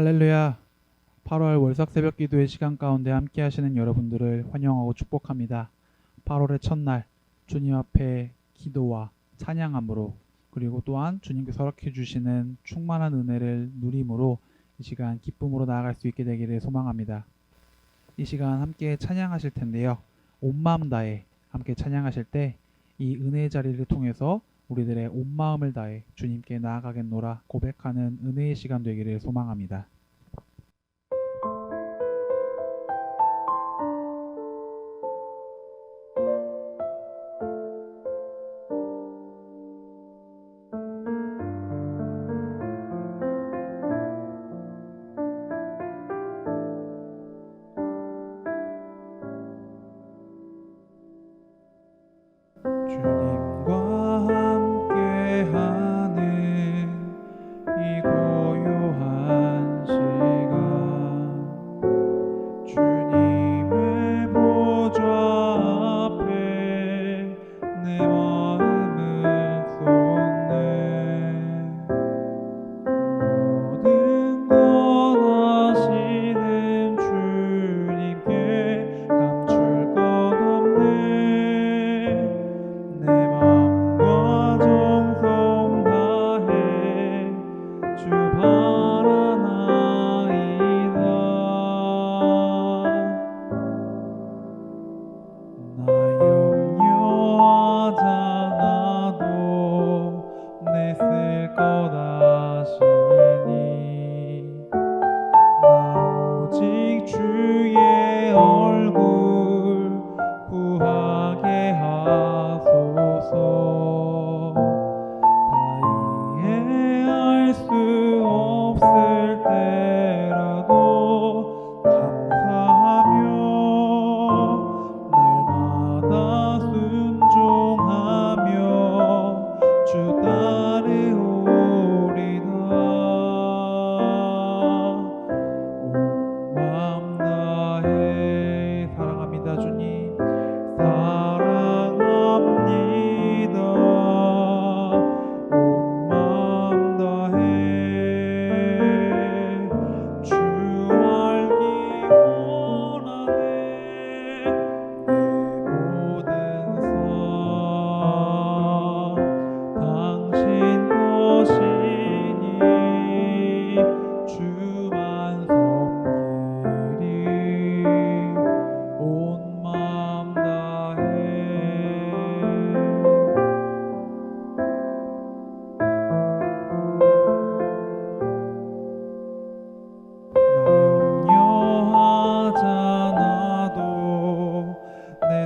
할렐루야. 8월 월삭 새벽 기도의 시간 가운데 함께 하시는 여러분들을 환영하고 축복합니다. 8월의 첫날 주님 앞에 기도와 찬양함으로 그리고 또한 주님께서 허락해 주시는 충만한 은혜를 누림으로 이 시간 기쁨으로 나아갈 수 있게 되기를 소망합니다. 이 시간 함께 찬양하실 텐데요. 온 마음 다해 함께 찬양하실 때 이 은혜의 자리를 통해서 우리들의 온 마음을 다해 주님께 나아가겠노라 고백하는 은혜의 시간 되기를 소망합니다.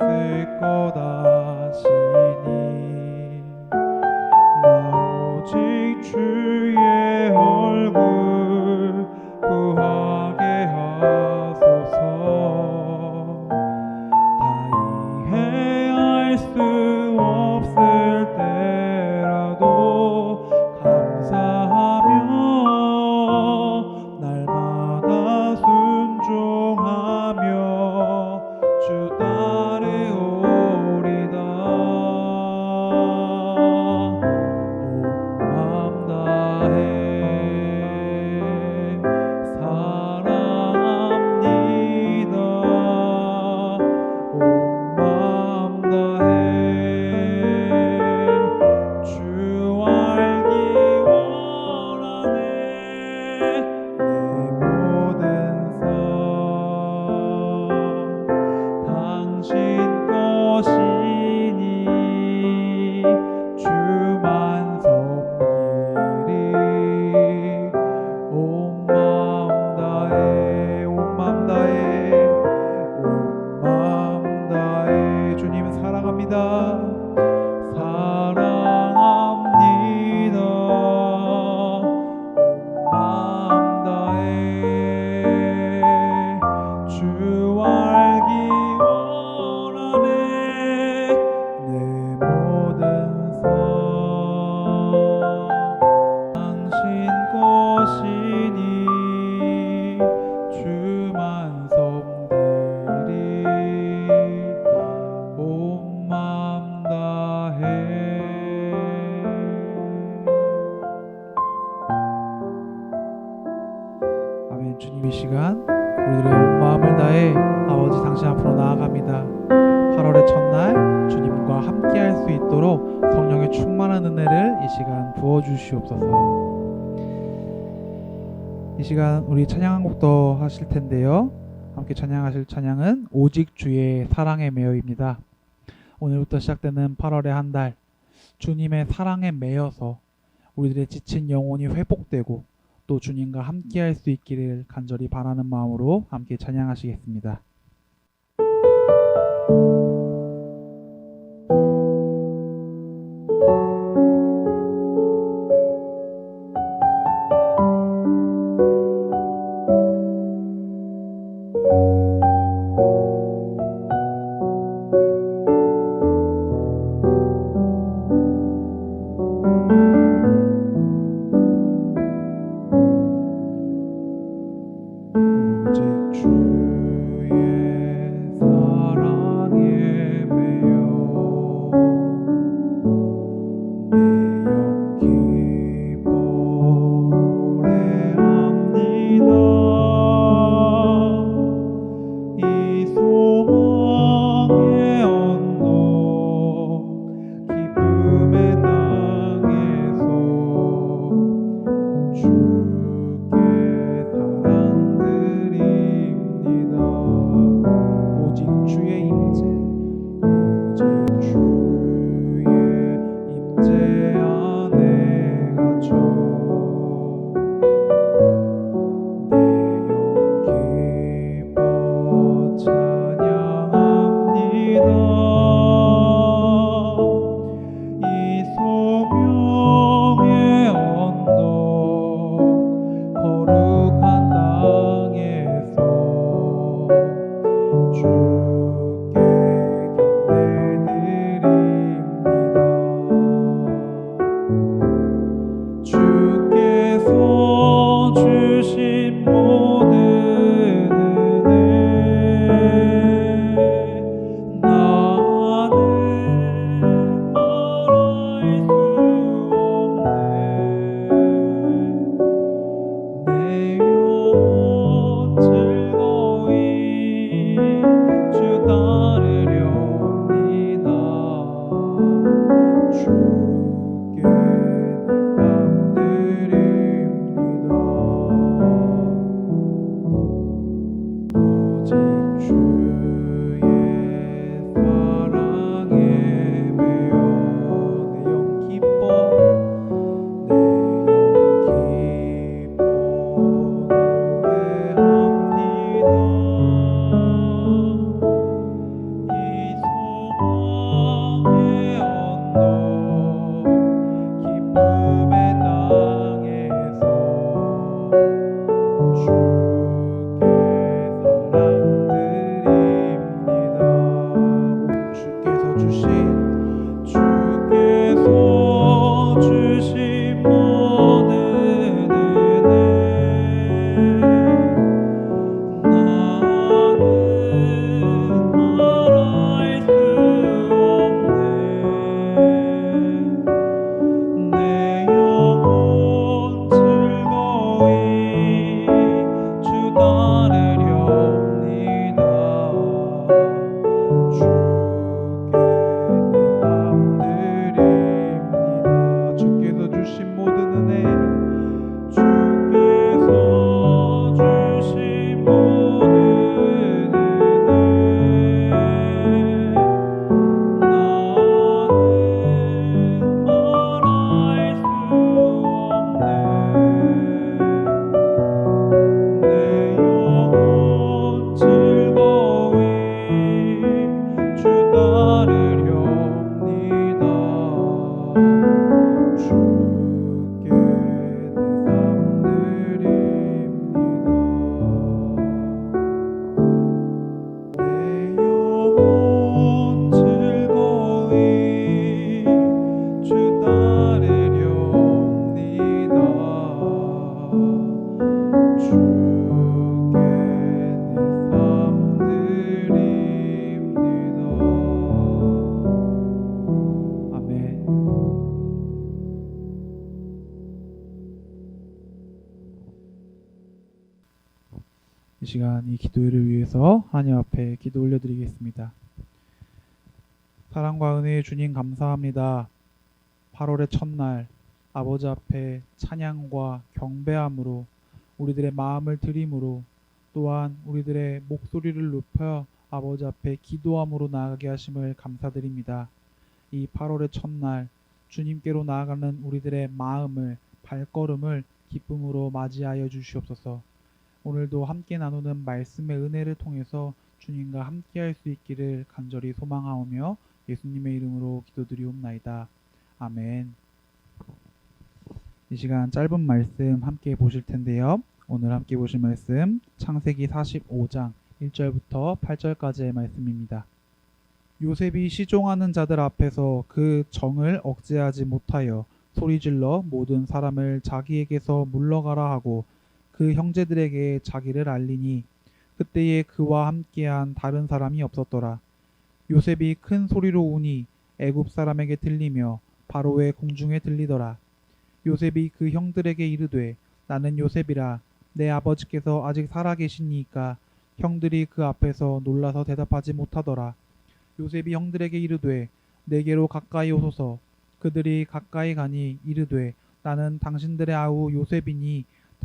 했을 거다. 있도록 성령의 충만한 은혜를 이 시간 부어 주시옵소서. 이 시간 우리 찬양 한곡더 하실 텐데요. 함께 찬양하실 찬양은 오직 주의 사랑에 매여입니다. 오늘부터 시작되는 8월의 한 달 주님의 사랑에 매여서 우리들의 지친 영혼이 회복되고 또 주님과 함께할 수 있기를 간절히 바라는 마음으로 함께 찬양하시겠습니다. 이 시간 이 기도회를 위해서 하나님 앞에 기도 올려드리겠습니다. 사랑과 은혜의 주님 감사합니다. 8월의 첫날 아버지 앞에 찬양과 경배함으로 우리들의 마음을 드림으로 또한 우리들의 목소리를 높여 아버지 앞에 기도함으로 나아가게 하심을 감사드립니다. 이 8월의 첫날 주님께로 나아가는 우리들의 마음을 발걸음을 기쁨으로 맞이하여 주시옵소서. 오늘도 함께 나누는 말씀의 은혜를 통해서 주님과 함께 할 수 있기를 간절히 소망하오며 예수님의 이름으로 기도드리옵나이다. 아멘. 이 시간 짧은 말씀 함께 보실 텐데요. 오늘 함께 보실 말씀 창세기 45장 1절부터 8절까지의 말씀입니다. 요셉이 시종하는 자들 앞에서 그 정을 억제하지 못하여 소리질러 모든 사람을 자기에게서 물러가라 하고 그 형제들에게 자기를 알리니 그때에 그와 함께한 다른 사람이 없었더라. 요셉이 큰 소리로 우니 애굽 사람에게 들리며 바로의 공중에 들리더라. 요셉이 그 형들에게 이르되 나는 요셉이라 내 아버지께서 아직 살아 계시니까 형들이 그 앞에서 놀라서 대답하지 못하더라. 요셉이 형들에게 이르되 내게로 가까이 오소서 그들이 가까이 가니 이르되 나는 당신들의 아우 요셉이니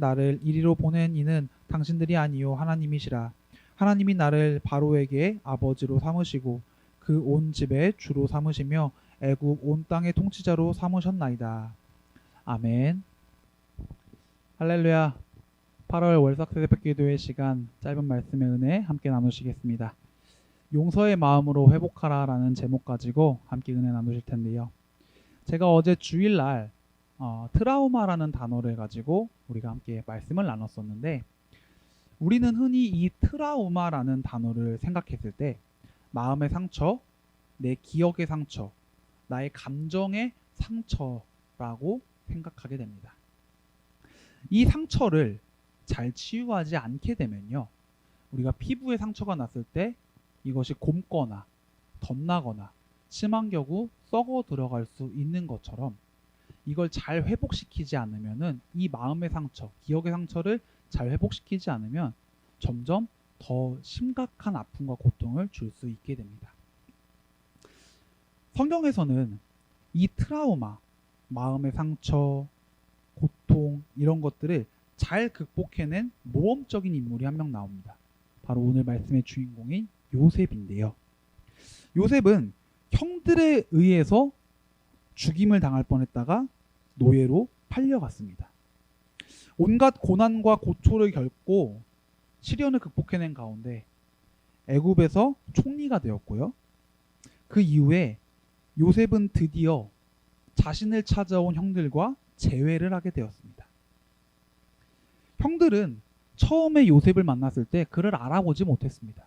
나를 이리로 보낸 이는 당신들이 아니요 하나님이시라. 하나님이 나를 바로에게 아버지로 삼으시고 그 온 집의 주로 삼으시며 애굽 온 땅의 통치자로 삼으셨나이다. 아멘. 할렐루야. 8월 월삭 새벽 기도의 시간 짧은 말씀의 은혜 함께 나누시겠습니다. 용서의 마음으로 회복하라라는 제목 가지고 함께 은혜 나누실 텐데요. 제가 어제 주일날 어, 트라우마라는 단어를 가지고 우리가 함께 말씀을 나눴었는데 우리는 흔히 이 트라우마라는 단어를 생각했을 때 마음의 상처, 내 기억의 상처, 나의 감정의 상처라고 생각하게 됩니다. 이 상처를 잘 치유하지 않게 되면요. 우리가 피부에 상처가 났을 때 이것이 곪거나 덧나거나 심한 경우 썩어 들어갈 수 있는 것처럼 이걸 잘 회복시키지 않으면은 이 마음의 상처, 기억의 상처를 잘 회복시키지 않으면 점점 더 심각한 아픔과 고통을 줄 수 있게 됩니다. 성경에서는 이 트라우마, 마음의 상처, 고통 이런 것들을 잘 극복해낸 모험적인 인물이 한 명 나옵니다. 바로 오늘 말씀의 주인공인 요셉인데요. 요셉은 형들에 의해서 죽임을 당할 뻔했다가 노예로 팔려갔습니다. 온갖 고난과 고초를 겪고 시련을 극복해낸 가운데 애굽에서 총리가 되었고요. 그 이후에 요셉은 드디어 자신을 찾아온 형들과 재회를 하게 되었습니다. 형들은 처음에 요셉을 만났을 때 그를 알아보지 못했습니다.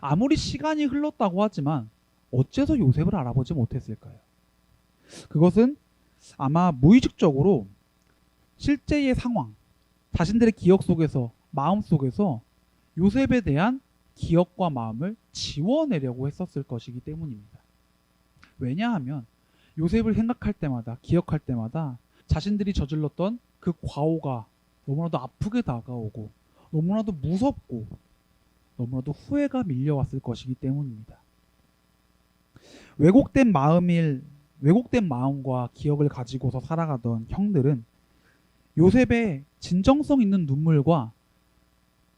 아무리 시간이 흘렀다고 하지만 어째서 요셉을 알아보지 못했을까요? 그것은 아마 무의식적으로 실제의 상황, 자신들의 기억 속에서, 마음 속에서 요셉에 대한 기억과 마음을 지워내려고 했었을 것이기 때문입니다. 왜냐하면 요셉을 생각할 때마다, 기억할 때마다 자신들이 저질렀던 그 과오가 너무나도 아프게 다가오고 너무나도 무섭고 너무나도 후회가 밀려왔을 것이기 때문입니다. 왜곡된 마음일 왜곡된 마음과 기억을 가지고서 살아가던 형들은 요셉의 진정성 있는 눈물과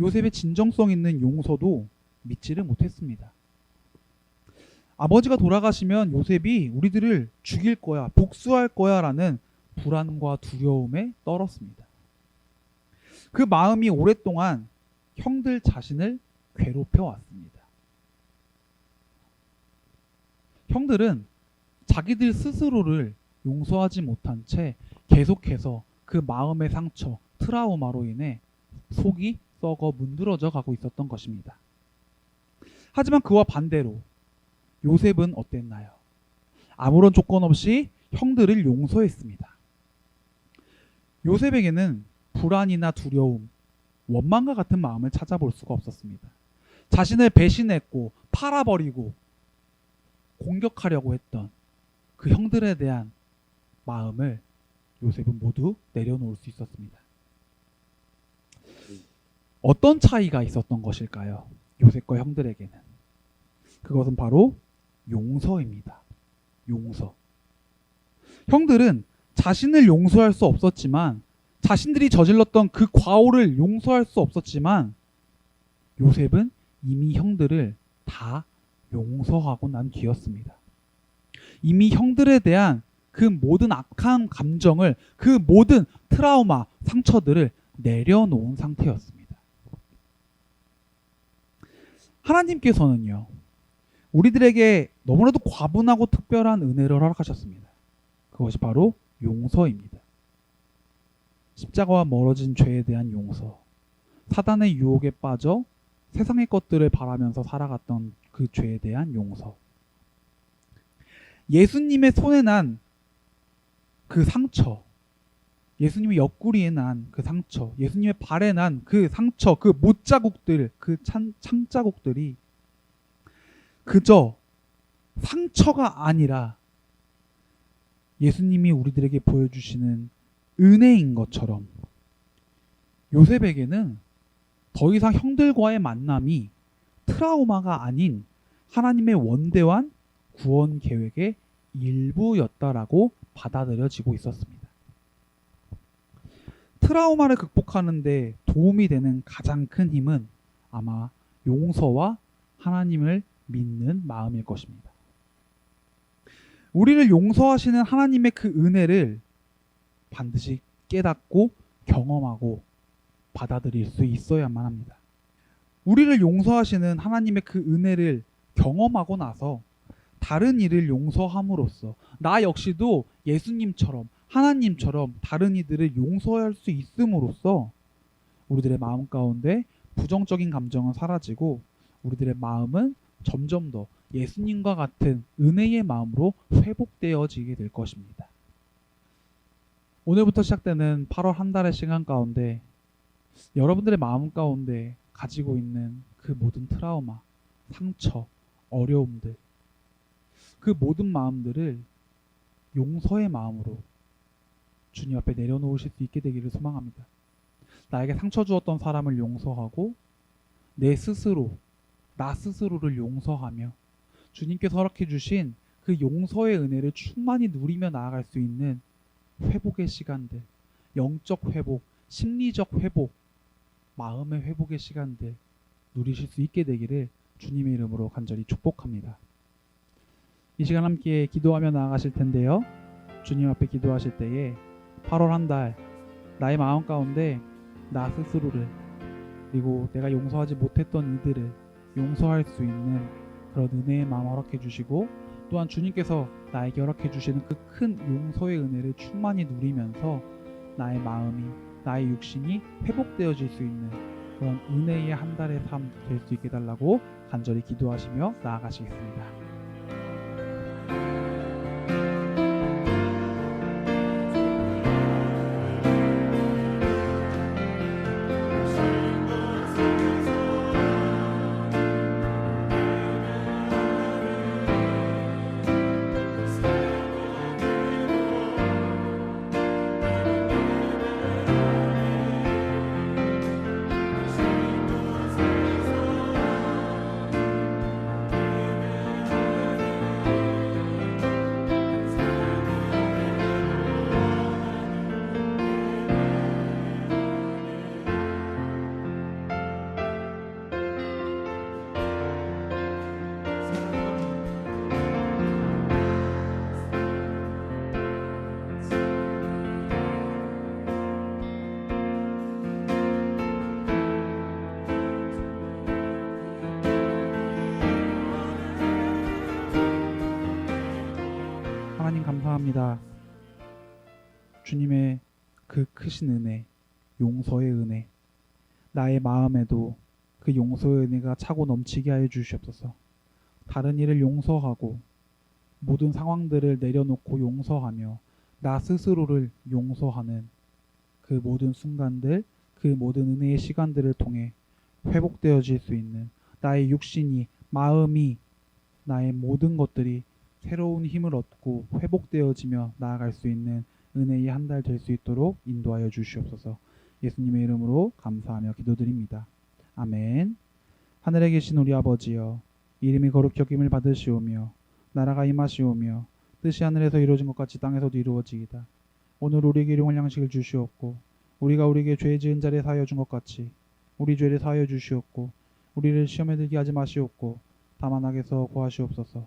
요셉의 진정성 있는 용서도 믿지를 못했습니다. 아버지가 돌아가시면 요셉이 우리들을 죽일 거야, 복수할 거야 라는 불안과 두려움에 떨었습니다. 그 마음이 오랫동안 형들 자신을 괴롭혀 왔습니다. 형들은 자기들 스스로를 용서하지 못한 채 계속해서 그 마음의 상처, 트라우마로 인해 속이 썩어 문드러져 가고 있었던 것입니다. 하지만 그와 반대로 요셉은 어땠나요? 아무런 조건 없이 형들을 용서했습니다. 요셉에게는 불안이나 두려움, 원망과 같은 마음을 찾아볼 수가 없었습니다. 자신을 배신했고 팔아버리고 공격하려고 했던 그 형들에 대한 마음을 요셉은 모두 내려놓을 수 있었습니다. 어떤 차이가 있었던 것일까요? 요셉과 형들에게는. 그것은 바로 용서입니다. 용서. 형들은 자신을 용서할 수 없었지만 자신들이 저질렀던 그 과오를 용서할 수 없었지만 요셉은 이미 형들을 다 용서하고 난 뒤였습니다. 이미 형들에 대한 그 모든 악한 감정을 그 모든 트라우마, 상처들을 내려놓은 상태였습니다. 하나님께서는요, 우리들에게 너무나도 과분하고 특별한 은혜를 허락하셨습니다. 그것이 바로 용서입니다. 십자가와 멀어진 죄에 대한 용서, 사단의 유혹에 빠져 세상의 것들을 바라면서 살아갔던 그 죄에 대한 용서, 예수님의 손에 난 그 상처, 예수님의 옆구리에 난 그 상처, 예수님의 발에 난 그 상처, 그 못자국들, 그 찬, 창자국들이 그저 상처가 아니라 예수님이 우리들에게 보여주시는 은혜인 것처럼 요셉에게는 더 이상 형들과의 만남이 트라우마가 아닌 하나님의 원대한 구원 계획의 일부였다라고 받아들여지고 있었습니다. 트라우마를 극복하는데 도움이 되는 가장 큰 힘은 아마 용서와 하나님을 믿는 마음일 것입니다. 우리를 용서하시는 하나님의 그 은혜를 반드시 깨닫고 경험하고 받아들일 수 있어야만 합니다. 우리를 용서하시는 하나님의 그 은혜를 경험하고 나서 다른 이를 용서함으로써 나 역시도 예수님처럼 하나님처럼 다른 이들을 용서할 수 있음으로써 우리들의 마음 가운데 부정적인 감정은 사라지고 우리들의 마음은 점점 더 예수님과 같은 은혜의 마음으로 회복되어지게 될 것입니다. 오늘부터 시작되는 8월 한 달의 시간 가운데 여러분들의 마음 가운데 가지고 있는 그 모든 트라우마, 상처, 어려움들, 그 모든 마음들을 용서의 마음으로 주님 앞에 내려놓으실 수 있게 되기를 소망합니다. 나에게 상처 주었던 사람을 용서하고 내 스스로, 나 스스로를 용서하며 주님께서 허락해 주신 그 용서의 은혜를 충만히 누리며 나아갈 수 있는 회복의 시간들, 영적 회복, 심리적 회복, 마음의 회복의 시간들 누리실 수 있게 되기를 주님의 이름으로 간절히 축복합니다. 이 시간 함께 기도하며 나아가실 텐데요. 주님 앞에 기도하실 때에 8월 한 달 나의 마음 가운데 나 스스로를 그리고 내가 용서하지 못했던 이들을 용서할 수 있는 그런 은혜의 마음 허락해 주시고 또한 주님께서 나에게 허락해 주시는 그 큰 용서의 은혜를 충만히 누리면서 나의 마음이 나의 육신이 회복되어질 수 있는 그런 은혜의 한 달의 삶 될 수 있게 달라고 간절히 기도하시며 나아가시겠습니다. 하 감사합니다. 주님의 그 크신 은혜, 용서의 은혜, 나의 마음에도 그 용서의 은혜가 차고 넘치게 하여 주시옵소서. 다른 일을 용서하고 모든 상황들을 내려놓고 용서하며 나 스스로를 용서하는 그 모든 순간들, 그 모든 은혜의 시간들을 통해 회복되어질 수 있는 나의 육신이, 마음이, 나의 모든 것들이 새로운 힘을 얻고 회복되어지며 나아갈 수 있는 은혜의 한 달 될 수 있도록 인도하여 주시옵소서. 예수님의 이름으로 감사하며 기도드립니다. 아멘. 하늘에 계신 우리 아버지여, 이름이 거룩히 여김을 받으시오며, 나라가 임하시오며, 뜻이 하늘에서 이루어진 것 같이 땅에서도 이루어지이다. 오늘 우리에게 일용할 양식을 주시옵고, 우리가 우리에게 죄 지은 자리에 사하여 준 것 같이, 우리 죄를 사하여 주시옵고, 우리를 시험에 들게 하지 마시옵고, 다만 악에서 구하시옵소서.